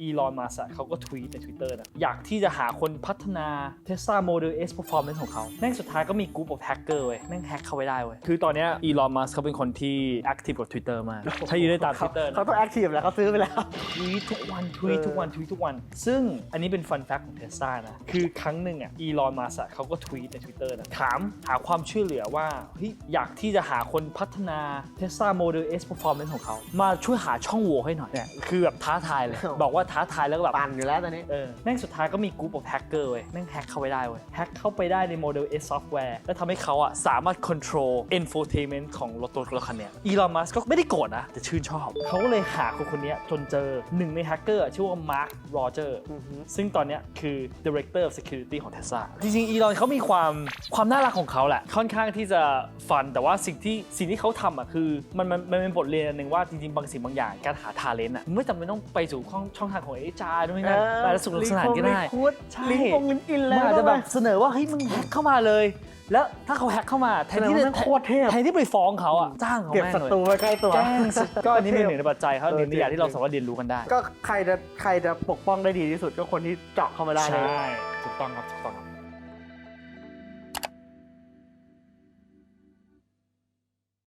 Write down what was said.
อีลอนมัสเขาก็ทวีตใน Twitter นะ อยากที่จะหาคนพัฒนา Tesla Model S Performance ของเขา แม่งสุดท้ายก็มีกลุ่ม of hacker เว้ย แม่งแฮกเข้าไปได้เว้ย คือตอนเนี้อีลอนมัสเขาเป็นคนที่ active กับ Twitter มากถ้าอยู่ได้ตาม Twitter นะเขาต้องแอคทีฟแล้วเขาซื้อไปแล้วทวีตทุกวันทวีตทุกวันทวีตทุกวัน ซึ่งอันนี้เป็นฟันแฟกของเทสลานะ คือครั้งหนึ่งอะอีลอนมัสเขาก็ทวีตใน Twitter นะ ถามหาความช่วยเหลือว่าเฮ้ยอยากที่จะหาคนพัฒนา Tesla Model S Performance ของเขา มาช่วยหาช่องโหว่ให้หน่อยเนี่ยคือแบบท้าทายเลยบอกว่าท้าทายแล้วก็แบบปั่นอยู่แล้วตอนนี้ เออแม่งสุดท้ายก็มีกลุ่ม of hacker เว้ยแม่งแฮกเข้าไปได้เว้ยแฮกเข้าไปได้ใน Model S software แล้วทำให้เขาอะสามารถ control infotainment ของรถตัวรถคันเนี้อีลอนมัสก็ไม่ได้โกรธนะแต่ชื่นชอบ เขาก็เลยหาคนคนเนี้ยจนเจอหนึ่งในแฮกเกอร์ชื่อว่ามาร์คโรเจอร์อือฮึ ซึ่งตอนเนี้ยคือ director of security ของ Tesla จริงๆอีลอนเขามีความความน่ารักของเขาแหละ ค่อนข้างที่จะฟัน แต่ว่าสิ่งที่สิ่งที่เขาทำอะคือ มันมันมันเป็นบทเรียนอันหนึ่งว่าจริงๆ บางสิ่งบางอย่างการหาทาเลนต์อะมันไม่จำเป็นต้องไปสู่ช่องช่องทางของ HR ด้วยนะแต่ละสุขสนานก็ได้ใช่ลิงก์คงลิงก์อินมัแล้นวอาจจะแบบเสนอว่าเฮ้ยมึงแฮกเข้ามาเลย แล้วถ้าเขาแฮกเข้ามาแทนที่แสดงว่าแม่งโคตรเทพแทนที่ไปฟ้องเขาอะจ้างเขาเก็บแม่งศัเลยตรูไว้ใกล้ตัวแกล้งสุดก็อันนี้เป็นหนึ่งในปัจจัยครับเออหนึ่งในอย่างจริงที่เราสามารถเรียนรู้กันได้ ก็ใครจะใครจะปกป้องได้ดีที่สุดก็คนที่เจาะเข้ามาได้ใช่เลยถูกต้องครับถูกต้องครับ